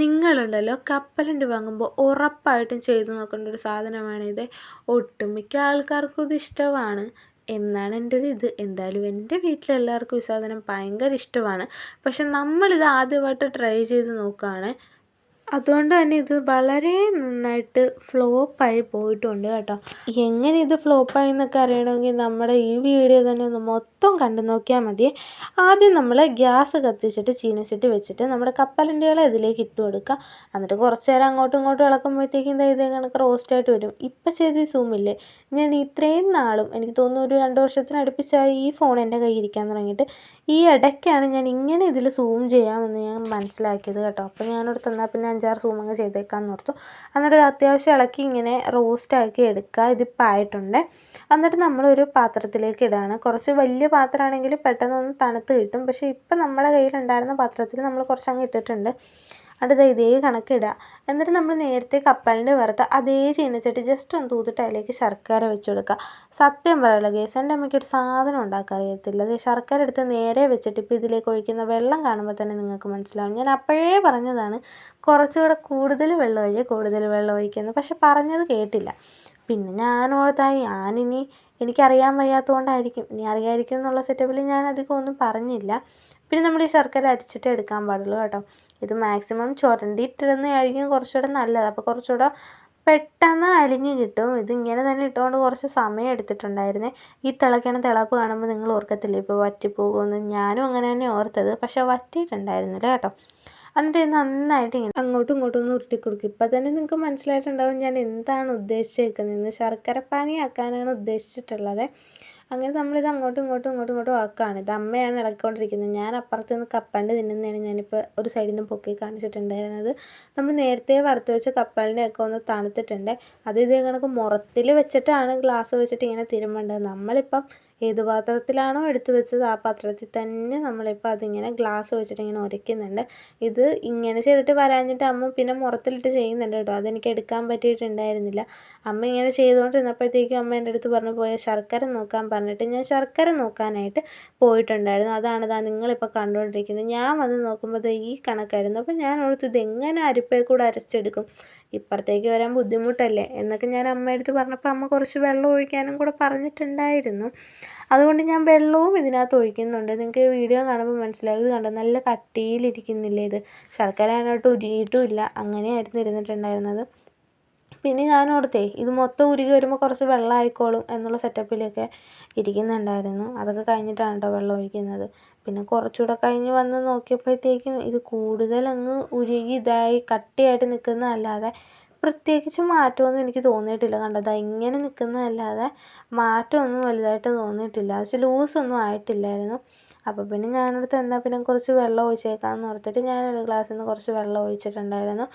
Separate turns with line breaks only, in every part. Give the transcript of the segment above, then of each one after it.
നിങ്ങളുണ്ടല്ലോ കപ്പലണ്ടി വാങ്ങുമ്പോൾ ഉറപ്പായിട്ടും ചെയ്തു നോക്കേണ്ട ഒരു സാധനമാണിത്. ഒട്ടുമിക്ക ആൾക്കാർക്കും ഇത് ഇഷ്ടമാണ്. എന്നാണ് എന്റെ ഒരു ഇത്. എന്തായാലും എന്റെ വീട്ടിലെല്ലാവർക്കും ഈ സാധനം ഭയങ്കര ഇഷ്ടമാണ്. പക്ഷെ നമ്മളിത് ആദ്യമായിട്ട് ട്രൈ ചെയ്ത് നോക്കുകയാണ്. അതുകൊണ്ട് തന്നെ ഇത് വളരെ നന്നായിട്ട് ഫ്ലോപ്പായി പോയിട്ടുണ്ട് കേട്ടോ. എങ്ങനെ ഇത് ഫ്ലോപ്പായി എന്നൊക്കെ അറിയണമെങ്കിൽ നമ്മുടെ ഈ വീഡിയോ തന്നെ ഒന്ന് മൊത്തം കണ്ടു നോക്കിയാൽ മതി. ആദ്യം നമ്മൾ ഗ്യാസ് കത്തിച്ചിട്ട് ചീനച്ചിട്ട് വെച്ചിട്ട് നമ്മുടെ കപ്പലണ്ടികളെ ഇതിലേക്ക് ഇട്ട് കൊടുക്കുക. എന്നിട്ട് കുറച്ച് നേരം അങ്ങോട്ടും ഇങ്ങോട്ടും ഇളക്കുമ്പോഴത്തേക്കും എന്താ ഇതേ കണക്ക് റോസ്റ്റായിട്ട് വരും. ഇപ്പം ചെയ്ത് സൂമില്ലേ ഞാൻ ഇത്രയും നാളും എനിക്ക് തോന്നുന്നു ഒരു രണ്ട് വർഷത്തിനടുപ്പിച്ചായി ഈ ഫോൺ എന്റെ കയ്യിൽ ഇരിക്കാൻ തുടങ്ങിയിട്ട്. ഈ ഇടയ്ക്കാണ് ഞാൻ ഇങ്ങനെ ഇതിൽ സൂം ചെയ്യാമെന്ന് ഞാൻ മനസ്സിലാക്കിയത് കേട്ടോ. അപ്പോൾ ഞാനിവിടെ തന്നാൽ പിന്നെ അഞ്ചാറ് സൂം അങ്ങ് ചെയ്തേക്കാമെന്ന് ഓർത്തു. എന്നിട്ട് അത്യാവശ്യം ഇളക്കി ഇങ്ങനെ റോസ്റ്റാക്കി എടുക്കുക ഇതിപ്പോൾ ആയിട്ടുണ്ട്. എന്നിട്ട് നമ്മളൊരു പാത്രത്തിലേക്ക് ഇടുകയാണ് കുറച്ച് വലിയ പാത്രമാണെങ്കിൽ പെട്ടെന്നൊന്ന് തണുത്ത് കിട്ടും. പക്ഷേ ഇപ്പം നമ്മുടെ കയ്യിലുണ്ടായിരുന്ന പാത്രത്തിൽ നമ്മൾ കുറച്ചങ്ങ് ഇട്ടിട്ടുണ്ട്. അടുത്ത ഇതേ കണക്കിടുക എന്നിട്ട് നമ്മൾ നേരത്തെ കപ്പലിന്റെ വറുത്ത അതേ ചീനച്ചട്ടി ജസ്റ്റ് ഒന്ന് തൂത്തിട്ട് അതിലേക്ക് ശർക്കര വെച്ച് കൊടുക്കുക സത്യം പറയുള്ള ഗേസ് എന്റെ അമ്മയ്ക്ക് ഒരു സാധനം ഉണ്ടാക്കാൻ അറിയത്തില്ല. അത് ശർക്കര എടുത്ത് നേരെ വെച്ചിട്ട് ഇപ്പോൾ ഇതിലേക്ക് ഒഴിക്കുന്ന വെള്ളം കാണുമ്പോൾ തന്നെ നിങ്ങൾക്ക് മനസ്സിലാവും. ഞാൻ അപ്പോഴേ പറഞ്ഞതാണ് കുറച്ചുകൂടെ കൂടുതൽ വെള്ളം ഒഴിക്കുക കൂടുതൽ വെള്ളം ഒഴിക്കുന്നത് പക്ഷെ പറഞ്ഞത് കേട്ടില്ല. പിന്നെ ഞാൻ ഓർത്തായി ഞാനിനി എനിക്കറിയാൻ വയ്യാത്തത് കൊണ്ടായിരിക്കും ഇനി അറിയാമായിരിക്കും എന്നുള്ള സെറ്റപ്പിൽ ഞാൻ അധികം ഒന്നും പറഞ്ഞില്ല. പിന്നെ നമ്മൾ ഈ ശർക്കര അരിച്ചിട്ട് എടുക്കാൻ പാടുള്ളൂ കേട്ടോ. ഇത് മാക്സിമം ചുരണ്ടിയിട്ടിരുന്നതായിരിക്കും കുറച്ചുകൂടെ നല്ലത്. അപ്പോൾ കുറച്ചുകൂടെ പെട്ടെന്ന് അലിഞ്ഞ് കിട്ടും. ഇത് ഇങ്ങനെ തന്നെ ഇട്ടുകൊണ്ട് കുറച്ച് സമയം എടുത്തിട്ടുണ്ടായിരുന്നേ. ഈ തിളക്കണ തിളപ്പ് കാണുമ്പോൾ നിങ്ങൾ ഓർക്കത്തില്ലേ? ഇപ്പോൾ വറ്റിപ്പോകുമെന്ന്. ഞാനും അങ്ങനെ തന്നെ ഓർത്തത്. പക്ഷേ വറ്റിയിട്ടുണ്ടായിരുന്നില്ല കേട്ടോ. എന്നിട്ട് നന്നായിട്ട് ഇങ്ങനെ അങ്ങോട്ടും ഇങ്ങോട്ടും ഒന്ന് ഉരുട്ടി കൊടുക്കും. ഇപ്പം തന്നെ നിങ്ങൾക്ക് മനസ്സിലായിട്ടുണ്ടാവും ഞാൻ എന്താണ് ഉദ്ദേശിച്ചേക്കുന്നത്. ശർക്കര പാനി ആക്കാനാണ് ഉദ്ദേശിച്ചിട്ടുള്ളത്. അങ്ങനെ നമ്മളിത് അങ്ങോട്ടും ഇങ്ങോട്ടും ഇങ്ങോട്ടും ഇങ്ങോട്ടും ആക്കുകയാണ്. ഇത് അമ്മയാണ് ഇളക്കിക്കൊണ്ടിരിക്കുന്നത്. ഞാൻ അപ്പുറത്ത് നിന്ന് കപ്പലിന്റെ തിന്നുന്നതാണ് ഞാനിപ്പോൾ ഒരു സൈഡിൽ നിന്ന് പൊക്കി കാണിച്ചിട്ടുണ്ടായിരുന്നത്. നമ്മൾ നേരത്തെ വറുത്ത് വെച്ച കപ്പലിനെയൊക്കെ ഒന്ന് തണുത്തിട്ടുണ്ട്. അത് ഇതേ കണക്ക് മുറത്തിൽ വെച്ചിട്ടാണ് ഗ്ലാസ് വെച്ചിട്ട് ഇങ്ങനെ തിരുമ്പേണ്ടത്. നമ്മളിപ്പം ഏത് പാത്രത്തിലാണോ എടുത്തു വെച്ചത് ആ പാത്രത്തിൽ തന്നെ നമ്മളിപ്പോൾ അതിങ്ങനെ ഗ്ലാസ് വെച്ചിട്ട് ഇങ്ങനെ ഉരയ്ക്കുന്നുണ്ട് ഇത് ഇങ്ങനെ ചെയ്തിട്ട് വരാഞ്ഞിട്ട് അമ്മ പിന്നെ മുറത്തിലിട്ട് ചെയ്യുന്നുണ്ട് കേട്ടോ. അതെനിക്ക് എടുക്കാൻ പറ്റിയിട്ടുണ്ടായിരുന്നില്ല. അമ്മ ഇങ്ങനെ ചെയ്തുകൊണ്ടിരുന്നപ്പോഴത്തേക്കും അമ്മ എന്റെ അടുത്ത് പറഞ്ഞു പോയ ശർക്കര നോക്കാൻ പറഞ്ഞിട്ട് ഞാൻ ശർക്കര നോക്കാനായിട്ട് പോയിട്ടുണ്ടായിരുന്നു. അതാണ് ഇതാ നിങ്ങളിപ്പോൾ കണ്ടുകൊണ്ടിരിക്കുന്നത്. ഞാൻ വന്ന് നോക്കുമ്പോൾ ഈ കണക്കായിരുന്നു. അപ്പോൾ ഞാൻ ഓർത്തു ഇത് എങ്ങനെ അരിപ്പയിൽ കൂടെ അരച്ചെടുക്കും? ഇപ്പുറത്തേക്ക് വരാൻ ബുദ്ധിമുട്ടല്ലേ? എന്നൊക്കെ ഞാൻ അമ്മയടുത്ത് പറഞ്ഞപ്പോൾ അമ്മ കുറച്ച് വെള്ളം ഒഴിക്കാനും കൂടെ പറഞ്ഞിട്ടുണ്ടായിരുന്നു. അതുകൊണ്ട് ഞാൻ വെള്ളവും ഇതിനകത്ത് ഒഴിക്കുന്നുണ്ട്. നിങ്ങൾക്ക് വീഡിയോ കാണുമ്പോൾ മനസ്സിലാകും. ഇത് നല്ല കട്ടിയിലിരിക്കുന്നില്ലേ ഇത്? ശർക്കര അതിനകത്ത് ഉരുകിയിട്ടും ഇല്ല. അങ്ങനെയായിരുന്നു ഇരുന്നിട്ടുണ്ടായിരുന്നത്. പിന്നെ ഞാൻ ഓർത്തേ ഇത് മൊത്തം ഉരുകി വരുമ്പോൾ കുറച്ച് വെള്ളം ആയിക്കോളും എന്നുള്ള സെറ്റപ്പിലൊക്കെ ഇരിക്കുന്നുണ്ടായിരുന്നു. അതൊക്കെ കഴിഞ്ഞിട്ടാണ് കേട്ടോ വെള്ളം ഒഴിക്കുന്നത്. പിന്നെ കുറച്ചുകൂടെ കഴിഞ്ഞ് വന്ന് നോക്കിയപ്പോഴത്തേക്കും ഇത് കൂടുതലങ്ങ് ഉരുകി ഇതായി കട്ടിയായിട്ട് നിൽക്കുന്നതല്ലാതെ പ്രത്യേകിച്ച് മാറ്റമൊന്നും എനിക്ക് തോന്നിയിട്ടില്ല. കണ്ടത് ഇങ്ങനെ നിൽക്കുന്നതല്ലാതെ മാറ്റമൊന്നും വലുതായിട്ട് തോന്നിയിട്ടില്ല. പക്ഷേ ലൂസൊന്നും ആയിട്ടില്ലായിരുന്നു. അപ്പോൾ പിന്നെ ഞാനടുത്ത് എന്നാൽ പിന്നെ കുറച്ച് വെള്ളം ഒഴിച്ചേക്കാമെന്ന് ഓർത്തിട്ട് ഞാനൊരു ഗ്ലാസ്സിൽ നിന്ന് കുറച്ച് വെള്ളം ഒഴിച്ചിട്ടുണ്ടായിരുന്നു.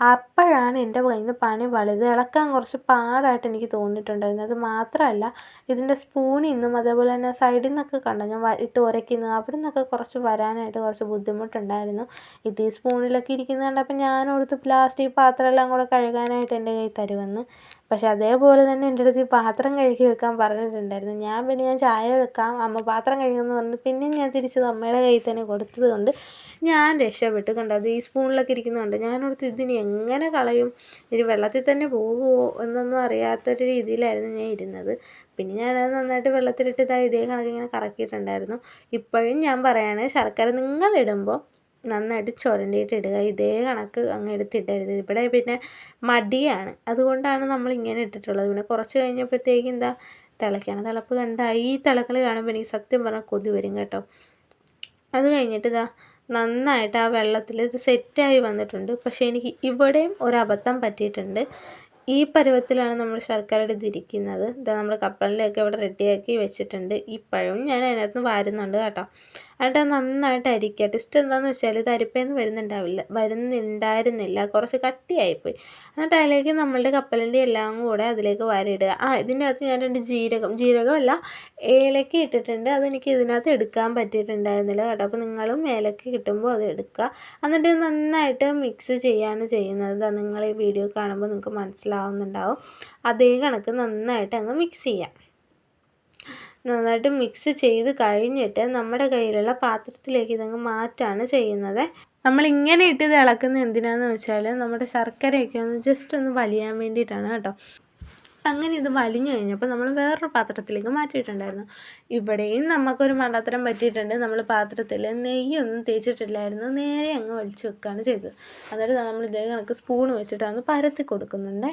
അപ്പോഴാണ് എന്റെ കയ്യിൽ നിന്ന് പണി പാളിയത് ഇളക്കാൻ കുറച്ച് പാടായിട്ട് എനിക്ക് തോന്നിയിട്ടുണ്ടായിരുന്നു. അത് മാത്രമല്ല ഇതിന്റെ സ്പൂണിൽ നിന്നും അതേപോലെ തന്നെ സൈഡിൽ നിന്നൊക്കെ കണ്ടോ? ഞാൻ ഇട്ട് ഉരയ്ക്കുന്നത് അവിടെ നിന്നൊക്കെ കുറച്ച് വരാനായിട്ട് കുറച്ച് ബുദ്ധിമുട്ടുണ്ടായിരുന്നു. ഇത് ഈ സ്പൂണിലൊക്കെ ഇരിക്കുന്നത് കണ്ടപ്പോൾ ഞാൻ ഞാനോർത്ത് പ്ലാസ്റ്റിക് പാത്രമെല്ലാം കൂടെ കഴുകാനായിട്ട് എന്റെ കയ്യിൽ തരുമെന്ന്. പക്ഷെ അതേപോലെ തന്നെ എന്റെ അടുത്ത് ഈ പാത്രം കഴുകി വെക്കാൻ പറഞ്ഞിട്ടുണ്ടായിരുന്നു. ഞാൻ പിന്നെ ഞാൻ ചായ വെക്കാം അമ്മ പാത്രം കഴുകുമെന്ന് പറഞ്ഞു. പിന്നെയും ഞാൻ തിരിച്ചത് അമ്മയുടെ കയ്യിൽ തന്നെ കൊടുത്തത് കൊണ്ട് ഞാൻ രക്ഷപ്പെട്ട്. കണ്ടോ? അത് ഈ സ്പൂണിലൊക്കെ ഇരിക്കുന്നുണ്ട്. ഞാനോടത്ത് ഇതിന് എങ്ങനെ കളയും? ഇനി വെള്ളത്തിൽ തന്നെ പോകുമോ എന്നൊന്നും അറിയാത്തൊരു രീതിയിലായിരുന്നു ഞാൻ ഇരുന്നത്. പിന്നെ ഞാനത് നന്നായിട്ട് വെള്ളത്തിലിട്ട് ഇതാ ഇതേ കണക്ക് ഇങ്ങനെ കറക്കിയിട്ടുണ്ടായിരുന്നു. ഇപ്പോഴും ഞാൻ പറയാണ് ശർക്കര നിങ്ങളിടുമ്പോൾ നന്നായിട്ട് ചുരണ്ടിയിട്ട് ഇടുക. ഇതേ കണക്ക് അങ്ങ് എടുത്തിട്ടരുത്. ഇവിടെ പിന്നെ മടിയാണ്. അതുകൊണ്ടാണ് നമ്മൾ ഇങ്ങനെ ഇട്ടിട്ടുള്ളത്. പിന്നെ കുറച്ച് കഴിഞ്ഞപ്പോഴത്തേക്ക് എന്താ തിളയ്ക്കണം. തിളപ്പ് കണ്ട ഈ തിളക്കൽ കാണുമ്പോൾ എനിക്ക് സത്യം പറഞ്ഞാൽ കൊതി വരും കേട്ടോ. അത് കഴിഞ്ഞിട്ട് ഇതാ നന്നായിട്ട് ആ വെള്ളത്തിൽ ഇത് സെറ്റായി വന്നിട്ടുണ്ട്. പക്ഷേ എനിക്ക് ഇവിടെയും ഒരു അബദ്ധം പറ്റിയിട്ടുണ്ട്. ഈ പരുവത്തിലാണ് നമ്മൾ ശർക്കര ഇതിരിക്കുന്നത് ഇതാ നമ്മൾ കപ്പലിലൊക്കെ ഇവിടെ റെഡിയാക്കി വെച്ചിട്ടുണ്ട്. ഈ പഴവും ഞാൻ അതിനകത്ത് വാരുന്നുണ്ട് കേട്ടോ. എന്നിട്ട് നന്നായിട്ട് അരിക്കുക ട്വിസ്റ്റ് എന്താണെന്ന് വെച്ചാൽ ഇത് അരിപ്പേന്ന് വരുന്നുണ്ടാവില്ല. വരുന്നുണ്ടായിരുന്നില്ല. കുറച്ച് കട്ടിയായിപ്പോയി. എന്നിട്ട് അതിലേക്ക് നമ്മളുടെ കപ്പലിന്റെ എല്ലാം കൂടെ അതിലേക്ക് വാരിയിടുക. ആ ഇതിന്റെ അകത്ത് ഞാൻ രണ്ട് ജീരകം ജീരകമല്ല ഏലക്ക ഇട്ടിട്ടുണ്ട്. അതെനിക്ക് ഇതിനകത്ത് എടുക്കാൻ പറ്റിയിട്ടുണ്ടായിരുന്നില്ല കേട്ടോ. അപ്പോൾ നിങ്ങളും ഏലക്ക കിട്ടുമ്പോൾ അത് എടുക്കുക. എന്നിട്ട് നന്നായിട്ട് മിക്സ് ചെയ്യാണ് ചെയ്യുന്നത്. നിങ്ങൾ ഈ വീഡിയോ കാണുമ്പോൾ നിങ്ങൾക്ക് മനസ്സിലാവുന്നുണ്ടാവും. അതേ കണക്ക് നന്നായിട്ട് അങ്ങ് മിക്സ് ചെയ്യാം. നന്നായിട്ട് മിക്സ് ചെയ്ത് കഴിഞ്ഞിട്ട് നമ്മുടെ കയ്യിലുള്ള പാത്രത്തിലേക്ക് ഇതങ്ങ് മാറ്റാണ് ചെയ്യുന്നത്. നമ്മളിങ്ങനെ ഇട്ട് ഇത് ഇളക്കുന്നത് എന്തിനാന്ന് വെച്ചാൽ നമ്മുടെ ശർക്കരയൊക്കെ ഒന്ന് ജസ്റ്റ് ഒന്ന് വലിയാൻ വേണ്ടിയിട്ടാണ് കേട്ടോ. അങ്ങനെ ഇത് വലിഞ്ഞു കഴിഞ്ഞപ്പോൾ നമ്മൾ വേറൊരു പാത്രത്തിലേക്ക് മാറ്റിയിട്ടുണ്ടായിരുന്നു. ഇവിടെയും നമുക്കൊരു മണ്ടത്തരം പറ്റിയിട്ടുണ്ട്. നമ്മൾ പാത്രത്തിൽ നെയ്യൊന്നും തേച്ചിട്ടില്ലായിരുന്നു. നേരെ അങ്ങ് വലിച്ചു വെക്കുകയാണ് ചെയ്തത്. അതായത് നമ്മൾ ഇതേ കണക്ക് സ്പൂൺ വെച്ചിട്ടാണ് പരത്തി കൊടുക്കുന്നുണ്ട്.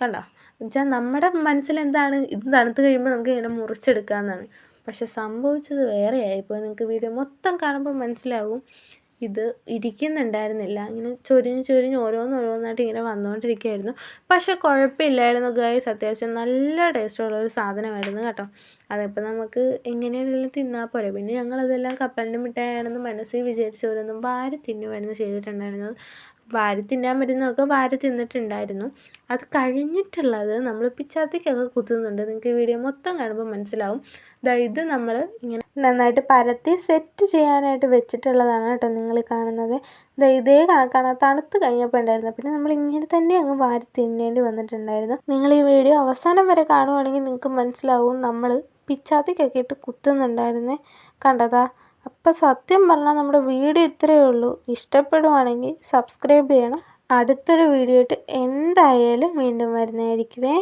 കണ്ടോ? എന്നുവെച്ചാൽ നമ്മുടെ മനസ്സിൽ എന്താണ് ഇത് തണുത്ത് കഴിയുമ്പോൾ നമുക്ക് ഇങ്ങനെ മുറിച്ചെടുക്കാമെന്നാണ് പക്ഷെ സംഭവിച്ചത് വേറെയായിപ്പോയി. നിങ്ങൾക്ക് വീഡിയോ മൊത്തം കാണുമ്പോൾ മനസ്സിലാവും. ഇത് ഇരിക്കുന്നുണ്ടായിരുന്നില്ല. ഇങ്ങനെ ചൊരിഞ്ഞ് ചൊരിഞ്ഞ് ഓരോന്ന് ഓരോന്നായിട്ട് ഇങ്ങനെ വന്നുകൊണ്ടിരിക്കുകയായിരുന്നു പക്ഷെ കുഴപ്പമില്ലായിരുന്നു ഗൈസ് അത്യാവശ്യം നല്ല ടേസ്റ്റുള്ള ഒരു സാധനമായിരുന്നു കേട്ടോ. അതിപ്പോൾ നമുക്ക് എങ്ങനെയാണെങ്കിലും തിന്നാൽ പോരെ. പിന്നെ ഞങ്ങളതെല്ലാം കപ്പലിന്റെ മിഠായിയാണെന്ന് മനസ്സിൽ വിചാരിച്ചവരൊന്നും വാരി തിന്നുമായിരുന്നു ചെയ്തിട്ടുണ്ടായിരുന്നത്. വാരി തിന്നാൻ പറ്റുന്നതൊക്കെ വാരി തിന്നിട്ടുണ്ടായിരുന്നു. അത് കഴിഞ്ഞിട്ടുള്ളത് നമ്മൾ പിച്ചാത്തിക്കൊക്കെ കുത്തുന്നുണ്ട്. നിങ്ങൾക്ക് വീഡിയോ മൊത്തം കാണുമ്പോൾ മനസ്സിലാവും. ഇത് നമ്മൾ ഇങ്ങനെ നന്നായിട്ട് പരത്തി സെറ്റ് ചെയ്യാനായിട്ട് വെച്ചിട്ടുള്ളതാണ് കേട്ടോ നിങ്ങൾ കാണുന്നത്. ഇതേ കണക്കാണ്. തണുത്ത് കഴിഞ്ഞപ്പോൾ ഉണ്ടായിരുന്നത്. പിന്നെ നമ്മൾ ഇങ്ങനെ തന്നെ അങ്ങ് വാരി തിന്നേണ്ടി വന്നിട്ടുണ്ടായിരുന്നു. നിങ്ങൾ ഈ വീഡിയോ അവസാനം വരെ കാണുവാണെങ്കിൽ നിങ്ങൾക്ക് മനസ്സിലാവും നമ്മൾ പിച്ചാത്തിക്കൊക്കെ ഇട്ട് കുത്തുന്നുണ്ടായിരുന്നേ. കണ്ടതാ. അപ്പം സത്യം പറഞ്ഞാൽ നമ്മുടെ വീഡിയോ ഇത്രയേ ഉള്ളൂ. ഇഷ്ടപ്പെടുവാണെങ്കിൽ സബ്സ്ക്രൈബ് ചെയ്യണം. അടുത്തൊരു വീഡിയോ ആയിട്ട് എന്തായാലും വീണ്ടും വരുന്നതായിരിക്കുമേ